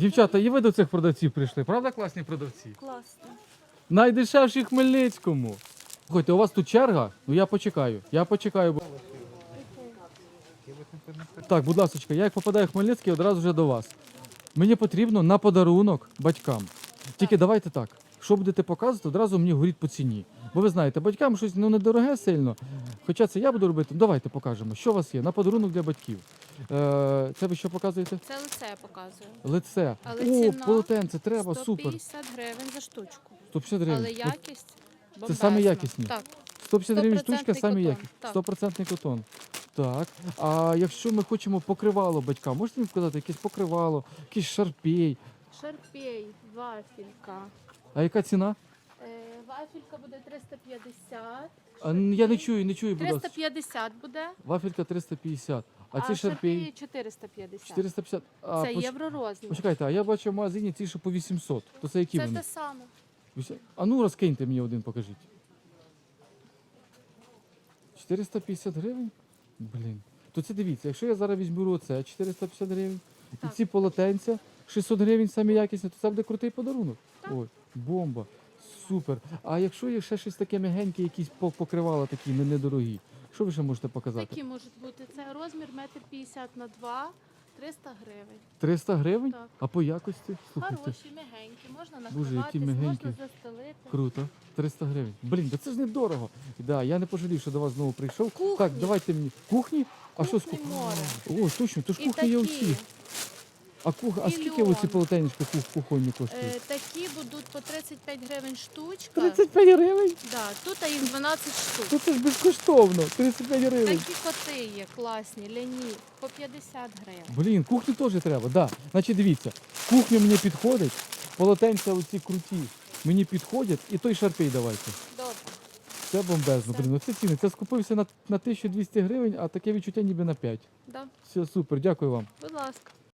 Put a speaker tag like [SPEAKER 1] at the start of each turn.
[SPEAKER 1] Дівчата, і ви до цих продавців прийшли, правда класні продавці?
[SPEAKER 2] Класно.
[SPEAKER 1] Найдешевші в Хмельницькому. Слухайте, у вас тут черга? Ну я почекаю. Я почекаю. бо- Так, будь ласка, я як попадаю в Хмельницький, одразу вже до вас. Мені потрібно на подарунок батькам. Тільки давайте так. Що будете показувати, одразу мені говоріть по ціні. Бо ви знаєте, батькам щось ну, недороге сильно. Хоча це я буду робити. Давайте покажемо, що у вас є на подарунок для батьків. Е, це ви що показуєте?
[SPEAKER 2] Це лице я показую.
[SPEAKER 1] Лице.
[SPEAKER 2] Але
[SPEAKER 1] О,
[SPEAKER 2] ціна
[SPEAKER 1] полотенце, треба, супер.
[SPEAKER 2] 150 гривень за штучку.
[SPEAKER 1] 150 гривень.
[SPEAKER 2] Але якість
[SPEAKER 1] Це
[SPEAKER 2] бомбезна.
[SPEAKER 1] самі якісні?
[SPEAKER 2] Так.
[SPEAKER 1] 150 гривень
[SPEAKER 2] 100%
[SPEAKER 1] штучка, самі
[SPEAKER 2] котон,
[SPEAKER 1] які.
[SPEAKER 2] так.
[SPEAKER 1] 100% котон. Так. А якщо ми хочемо покривало батькам, можете мені показати якесь покривало, якийсь шарпей.
[SPEAKER 2] Шарпей, вафелька.
[SPEAKER 1] А яка ціна?
[SPEAKER 2] Вафелька буде 350.
[SPEAKER 1] А, н- я не чую, не чую, будь ласка.
[SPEAKER 2] 350 буде,
[SPEAKER 1] Вафелька 350. А,
[SPEAKER 2] а
[SPEAKER 1] ці
[SPEAKER 2] шарпеї 450.
[SPEAKER 1] 450. А,
[SPEAKER 2] Це
[SPEAKER 1] поч-
[SPEAKER 2] євро розмір.
[SPEAKER 1] Почекайте, а я бачу в магазині ці, що по 800. То це які
[SPEAKER 2] Це
[SPEAKER 1] вони?
[SPEAKER 2] те саме.
[SPEAKER 1] Вісім- А ну розкиньте мені один, покажіть. 450 гривень? Блін. То це дивіться, якщо я зараз візьму оце 450 гривень, і ці полотенця 600 гривень самі якісні, то це буде крутий подарунок.
[SPEAKER 2] Так.
[SPEAKER 1] Ой, бомба. Супер. А якщо є ще щось таке м'ягеньке, якісь по- покривала такі не- недорогі, що ви ще можете показати?
[SPEAKER 2] Такі можуть бути. Це розмір 1,50 на 2, 300 гривень.
[SPEAKER 1] 300 гривень?
[SPEAKER 2] Так.
[SPEAKER 1] А по якості? Слухайте,
[SPEAKER 2] Хороші, м'ягенькі, можна
[SPEAKER 1] Боже, які
[SPEAKER 2] накриватись,
[SPEAKER 1] м'ягенькі.
[SPEAKER 2] можна застелити.
[SPEAKER 1] Круто. 300 гривень. Блін, да це ж недорого. Да, я не пожалів, що до вас знову прийшов.
[SPEAKER 2] Кухні.
[SPEAKER 1] Так, давайте мені. Кухні? А що з
[SPEAKER 2] Кухні
[SPEAKER 1] кухні?
[SPEAKER 2] море.
[SPEAKER 1] О, точно, то ж
[SPEAKER 2] І
[SPEAKER 1] кухні є
[SPEAKER 2] такі,
[SPEAKER 1] усі. А, кух... а скільки
[SPEAKER 2] Мільйон.
[SPEAKER 1] оці полотенечка кух... кухонні коштують?
[SPEAKER 2] е, такі будуть по 35 гривень штучка.
[SPEAKER 1] 35 гривень?
[SPEAKER 2] Да, тут їх 12 штук.
[SPEAKER 1] Ну це ж безкоштовно. 35 гривень.
[SPEAKER 2] Такі коти є класні, ляні, по 50 гривень.
[SPEAKER 1] Блін, кухню теж треба, да. Значить, дивіться, кухня мені підходить, полотенця оці круті мені підходять, і той шарпей давайте.
[SPEAKER 2] Добре.
[SPEAKER 1] Це бомбезно.
[SPEAKER 2] Все.
[SPEAKER 1] Блін, оце ціни. Це скупився на, на 1200 гривень, а таке відчуття ніби на 5.
[SPEAKER 2] Да,
[SPEAKER 1] Все, супер, дякую вам.
[SPEAKER 2] будь ласка.